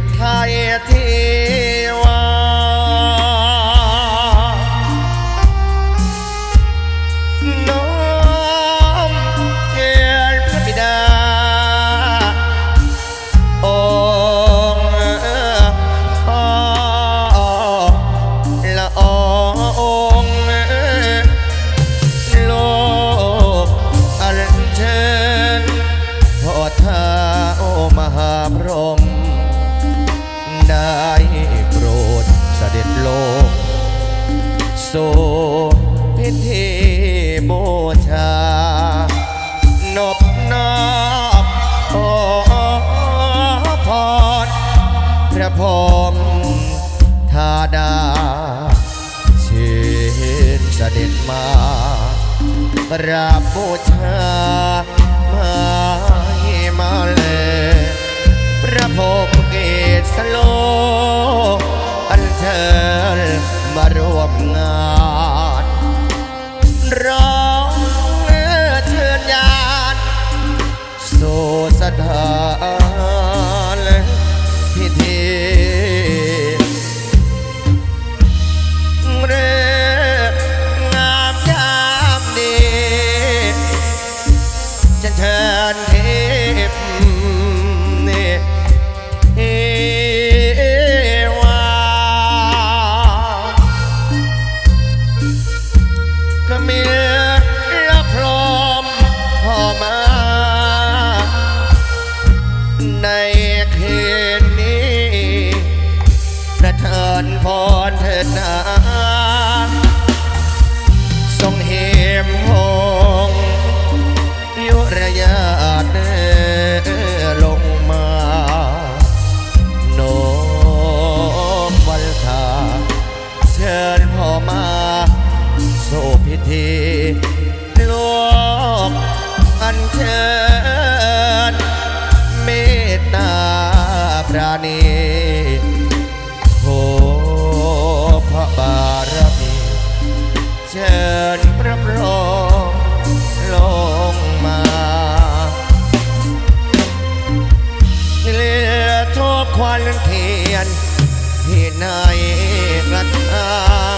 บไทยที พระพรหมธาดา เชิญเสด็จมาราบบูชามาให้มาเลยพระพรหมเกศโล อันเชิญมาร่วมงานร้องเชิญญาณโสสถานพิธ จะเชิญเทพนิเอวาก็มีละพร้อมพอมา ในคืนนี้ประเทินพรเถิดนาทรงเหมห เชิญเมตตาปราณีโหพระบารมีเชิญพระพรหมลงมาเหลือทบควันเทียนที่ในกระทา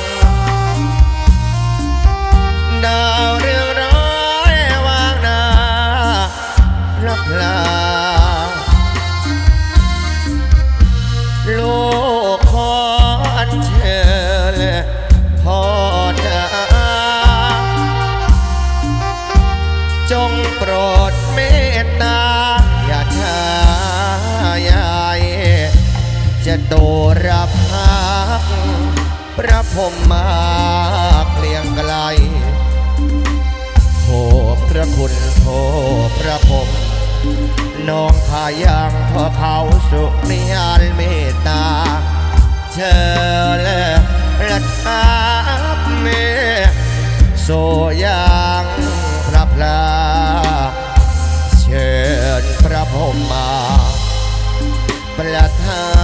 จะโดรับพักพระพมมาเกลียงไกลโทพระคุณโทพระพมน้องพายังพอเขาสุนิยานเมตตา เชิญและทับเมโซยังพระพลาเชิญพระพมมาประทาน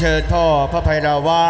เชิญพ่อพระภัยราวะ